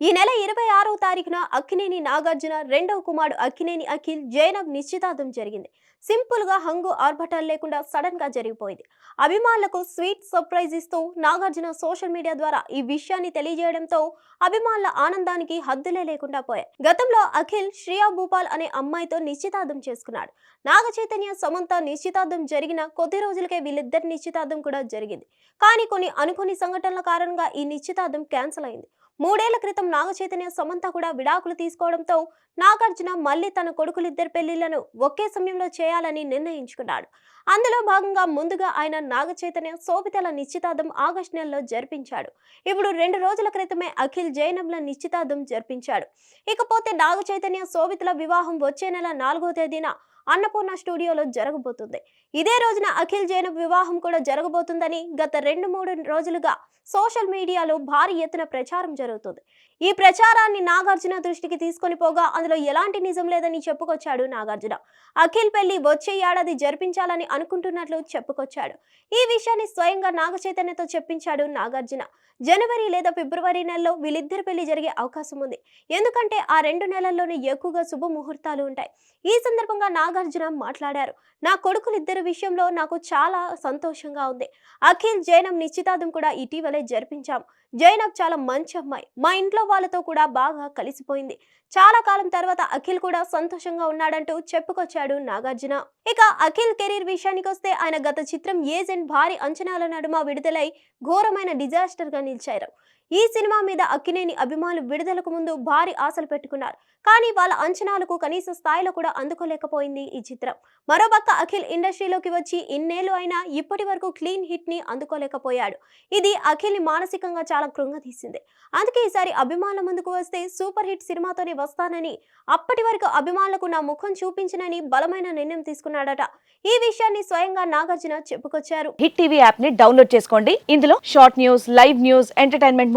ఈ నెల ఇరవై ఆరవ తారీఖున అక్కినేని నాగార్జున రెండవ కుమారుడు అక్కినేని అఖిల్ జైనబ్ నిశ్చితార్థం జరిగింది. సింపుల్గా హంగు ఆర్భటాలు లేకుండా సడన్గా జరిగిపోయింది. అభిమానులకు స్వీట్ సర్ప్రైజ్ ఇస్తూ నాగార్జున సోషల్ మీడియా ద్వారా ఈ విషయాన్ని తెలియజేయడంతో అభిమానుల ఆనందానికి హద్దులే లేకుండా పోయాయి. గతంలో అఖిల్ శ్రియా భూపాల్ అనే అమ్మాయితో నిశ్చితార్థం చేసుకున్నాడు. నాగ చైతన్య సమంత నిశ్చితార్థం జరిగిన కొద్ది రోజులకే వీళ్ళిద్దరి నిశ్చితార్థం కూడా జరిగింది. కానీ కొన్ని అనుకోని సంఘటనల కారణంగా ఈ నిశ్చితార్థం క్యాన్సిల్ అయింది. మూడేళ్ళ క్రితం నాగచైతన్య సమంత కూడా విడాకులు తీసుకోవడంతో నాగార్జున మళ్ళీ తన కొడుకులిద్దరి పెళ్ళిళ్ళను ఒకే సమయంలో చేయాలని నిర్ణయించుకున్నాడు. అందులో భాగంగా ముందుగా ఆయన నాగచైతన్య శోభితల నిశ్చితార్థం ఆగస్టు నెలలో జరిపించాడు. ఇప్పుడు రెండు రోజుల క్రితమే అఖిల్ జైనబ్ల నిశ్చితార్థం జరిపించాడు. ఇకపోతే నాగ చైతన్య శోభితల వివాహం వచ్చే నెల నాలుగో తేదీన అన్నపూర్ణ స్టూడియోలో జరగబోతుంది. ఇదే రోజున అఖిల్ జైన వివాహం కూడా జరగబోతుందని గత రెండు మూడు రోజులుగా సోషల్ మీడియాలో భారీ ఎత్తున ప్రచారం జరుగుతుంది. ఈ ప్రచారాన్ని నాగార్జున దృష్టికి తీసుకొని పోగా అందులో ఎలాంటి నిజం లేదని చెప్పుకొచ్చాడు నాగార్జున. అఖిల్ పెళ్ళి వచ్చే ఏడాది జరిపించాలని అనుకుంటున్నట్లు చెప్పుకొచ్చాడు. ఈ విషయాన్ని స్వయంగా నాగ చైతన్యతో చెప్పించాడు నాగార్జున. జనవరి లేదా ఫిబ్రవరి నెలలో వీళ్ళిద్దరి పెళ్ళి జరిగే అవకాశం ఉంది. ఎందుకంటే ఆ రెండు నెలల్లోనే ఎక్కువగా శుభముహూర్తాలు ఉంటాయి. ఈ సందర్భంగా నాగార్జున మాట్లాడారు. నా కొడుకులిద్దరి విషయంలో నాకు చాలా సంతోషంగా ఉంది. అఖిల్ జైనబ్ నిశ్చితార్థం కూడా ఇటీవలే జరిపించాం. జైనబ్ చాలా మంచి అమ్మాయి. మా ఇంట్లో వాళ్ళతో కూడా బాగా కలిసిపోయింది. చాలా కాలం తర్వాత అఖిల్ కూడా సంతోషంగా ఉన్నాడంటూ చెప్పుకొచ్చాడు నాగార్జున. ఇక అఖిల్ కెరీర్ విషయానికి వస్తే ఆయన గత చిత్రం ఏజెంట్ భారీ అంచనాల నడుమ విడుదలై ఘోరమైన డిజాస్టర్గా నిలిచారు. ఈ సినిమా మీద అక్కినేని అభిమానులు విడుదలకు ముందు భారీ ఆశలు పెట్టుకున్నారు. కానీ వాళ్ళ అంచనాలకు కనీస స్థాయిలో కూడా అందుకోలేకపోయింది ఈ చిత్రం. మరోపక్క అఖిల్ ఇండస్ట్రీలోకి వచ్చి ఇన్నేళ్ళు అయినా ఇప్పటి వరకు క్లీన్ హిట్ని అందుకోలేకపోయాడు. ఇది అఖిల్ని మానసికంగా చాలా కృంగతీసింది అందుకే ఈసారి అభిమానుల ముందుకు వస్తే సూపర్ హిట్ సినిమాతోనే వస్తానని అప్పటి వరకు అభిమానులకు నా ముఖం చూపించనని బలమైన నిర్ణయం తీసుకున్నాడట. ఈ విషయాన్ని స్వయంగా నాగార్జున చెప్పుకొచ్చారు. హిట్ టీవీ యాప్ని డౌన్లోడ్ చేసుకోండి. ఇందులో short news live news entertainment